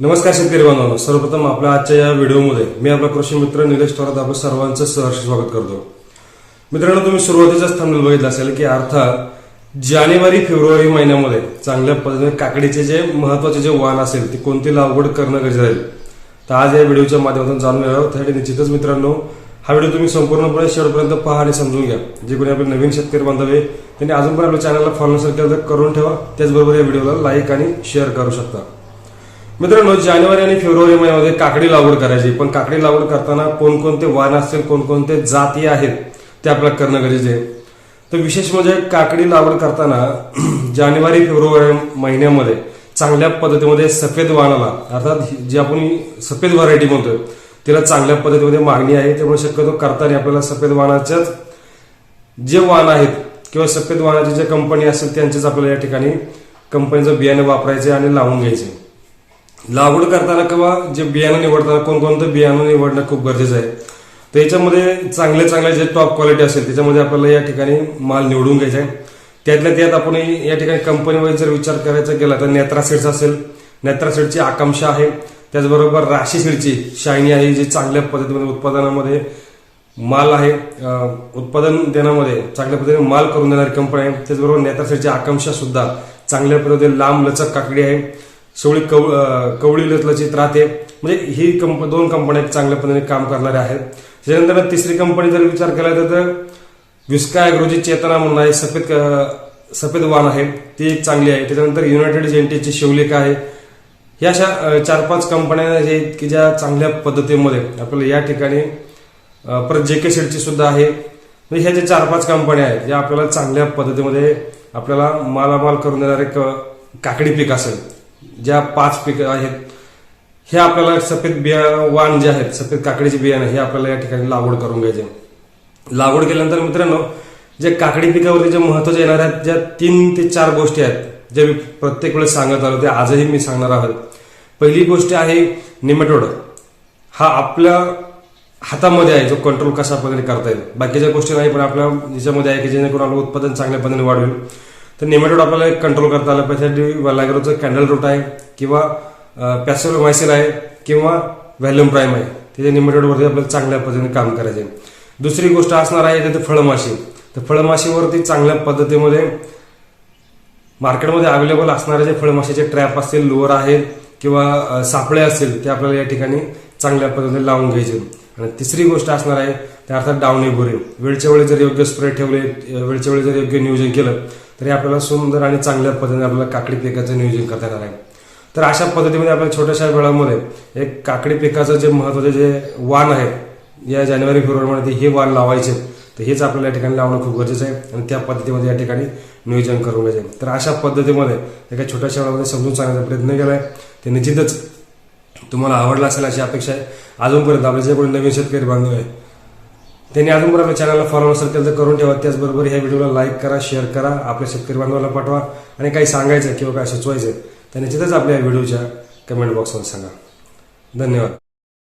नमस्कार शेतकरी बांधवांनो. सर्वप्रथम आपल्या आजच्या या व्हिडिओमध्ये मी आपला कृषी मित्र निलेश थोरात आपलं सर्वांचं सहर्ष स्वागत करतो. मित्रांनो तुम्ही सुरुवातीचाच थांबलेलं बघितलं असेल की अर्थात जानेवारी फेब्रुवारी महिन्यामध्ये चांगल्या पद्धतीने काकडीचे जे महत्त्वाचे जे वाण असेल ते कोणती लागवड करणं गरजेचं आहे? तर आज या व्हिडिओच्या माध्यमातून जाणून घेणार त्यासाठी निश्चितच मित्रांनो हा व्हिडिओ तुम्ही संपूर्णपणे शेवटपर्यंत पहा आणि समजून घ्या. जे कोणी आपले नवीन शेतकरी बांधव आहे त्यांनी अजून पण आपल्या चॅनलला फॉलो नसेल केलं तर करून ठेवा. त्याचबरोबर या व्हिडिओला लाईक आणि शेअर करू शकता. मित्रांनो जानेवारी आणि फेब्रुवारी महिन्यामध्ये काकडी लागवड करायची. पण काकडी लागवड करताना कोणकोणते वाण असतील कोणकोणते जाती आहेत ते आपल्याला करणं गरजेचे आहे. तर विशेष म्हणजे काकडी लागवड करताना जानेवारी फेब्रुवारी महिन्यामध्ये चांगल्या पद्धतीमध्ये सफेद वाणाला अर्थात जी आपण सफेद व्हरायटी म्हणतोय तिला चांगल्या पद्धतीमध्ये मागणी आहे. त्यामुळे शक्यतो करताना आपल्याला सफेद वाणाच्याच जे वाण आहेत किंवा सफेद वाणाची ज्या कंपनी असेल त्यांचेच आपल्याला या ठिकाणी कंपनीचं बियाणे वापरायचे आणि लावून घ्यायचे. लागवड करताना किंवा जे बियाणं निवडताना कोणकोणतं बियाणं निवडणं खूप गरजेचं आहे. तर याच्यामध्ये चांगले चांगले जे टॉप क्वालिटी असेल त्याच्यामध्ये आपल्याला या ठिकाणी माल निवडून घ्यायचा आहे. त्यातल्या त्यात आपण या ठिकाणी कंपनीमध्ये जर विचार करायचा गेला तर नेत्रा सीड्स असेल. नेत्रा सीडची आकांक्षा आहे. त्याचबरोबर राशी सीडची शायनी आहे जी चांगल्या पद्धतीमध्ये उत्पादनामध्ये माल आहे. उत्पादन देण्यामध्ये चांगल्या पद्धतीने माल करून देणारी कंपनी आहे. त्याचबरोबर नेत्रा सीडची आकांक्षा सुद्धा चांगल्या पद्धतीने लांब लचक काकडी आहे. सोळी कव कवळी लचलचीत राहते म्हणजे ही कंप दोन कंपन्या चांगल्या पद्धतीने काम करणाऱ्या आहेत. त्याच्यानंतर तिसरी कंपनी जर विचार केला तर विस्का ॲग्रोची चेतना म्हणून आहे सफेद सफेद वाण आहे ती एक चांगली आहे. त्याच्यानंतर युनायटेड जेंटीची शिवलेखा आहे. या अशा चार पाच कंपन्या जे आहेत की ज्या चांगल्या पद्धतीमध्ये आपल्याला या ठिकाणी परत जे के सीडची सुद्धा आहे. म्हणजे ह्या ज्या चार पाच कंपन्या आहेत ज्या आपल्याला चांगल्या पद्धतीमध्ये आपल्याला मालामाल करून देणारे काकडी पीक असेल ज्या पाच पिकं आहेत हे आपल्याला सफेद बिया वाण जे आहेत सफेद काकडीचे बियाणं हे आपल्याला या ठिकाणी लागवड करून घ्यायचे. लागवड केल्यानंतर मित्रांनो जे काकडी पिकावरती जे महत्त्वाचे येणार आहेत ज्या तीन ते चार गोष्टी आहेत जे मी प्रत्येक वेळेस सांगत आलो ते आजही मी सांगणार आहोत. पहिली गोष्ट आहे निमेटोड. हा आपल्या हातामध्ये आहे जो कंट्रोल कशा पद्धतीने करता येईल. बाकीच्या गोष्टी नाही पण आपल्या याच्यामध्ये आहे की जेणेकरून आपलं उत्पादन चांगल्या पद्धतीने वाढवेल. तर नेमेटोड आपल्याला कंट्रोल करता आलं. पाहिजे त्यासाठी वॅलाग्रोचं कॅन्डल रूट आहे किंवा पॅसिलोमायसिल आहे किंवा व्हॅल्युम प्राईम आहे. त्याच्या निमेटोडवरती आपल्याला चांगल्या पद्धतीने काम करायचे दुसरी गोष्ट असणार आहे त्याचं फळमाशी. तर फळमाशीवरती चांगल्या पद्धतीमध्ये मार्केटमध्ये अवेलेबल असणारे जे फळमाशीचे ट्रॅप असतील लोअर आहेत किंवा सापळे असतील ते आपल्याला या ठिकाणी चांगल्या पद्धतीने लावून घ्यायचे. आणि तिसरी गोष्ट असणार आहे त्या अर्थात डावणी बोरे. वेळच्या वेळी जर योग्य स्प्रे ठेवले वेळच्या वेळी जर योग्य नियोजन केलं तरी आपल्याला सुंदर आणि चांगल्या पद्धतीने आपल्याला काकडी पिकाचं नियोजन करता येणार आहे. तर अशा पद्धतीमध्ये आपल्या छोट्याशा वेळामध्ये एक काकडी पिकाचं जे महत्त्वाचे जे वाण आहे या जानेवारी फेब्रुवारीमध्ये हे वाण लावायचे तर हेच आपल्याला या ठिकाणी लावणं खूप गरजेचं आहे आणि त्या पद्धतीमध्ये या ठिकाणी नियोजन करून घ्यायचे तर अशा पद्धतीमध्ये एका छोट्याशा वेळामध्ये समजून सांगण्याचा प्रयत्न केला आहे ते निश्चितच तुम्हाला आवडला असेल अशी अपेक्षा आहे. अजूनपर्यंत आपले जे कोणी नवीन शेतकरी बांधव आहे त्यांनी अजूनपर्यंत आपल्या चॅनलला फॉलो नसेल केलं तर करून ठेवा. त्याचबरोबर ह्या व्हिडिओला लाईक करा शेअर करा आपल्या शेतकरी बांधवाला पाठवा आणि काही सांगायचं किंवा काय सुचवायचं तर निश्चितच आपल्या या व्हिडिओच्या कमेंट बॉक्समध्ये सांगा. धन्यवाद.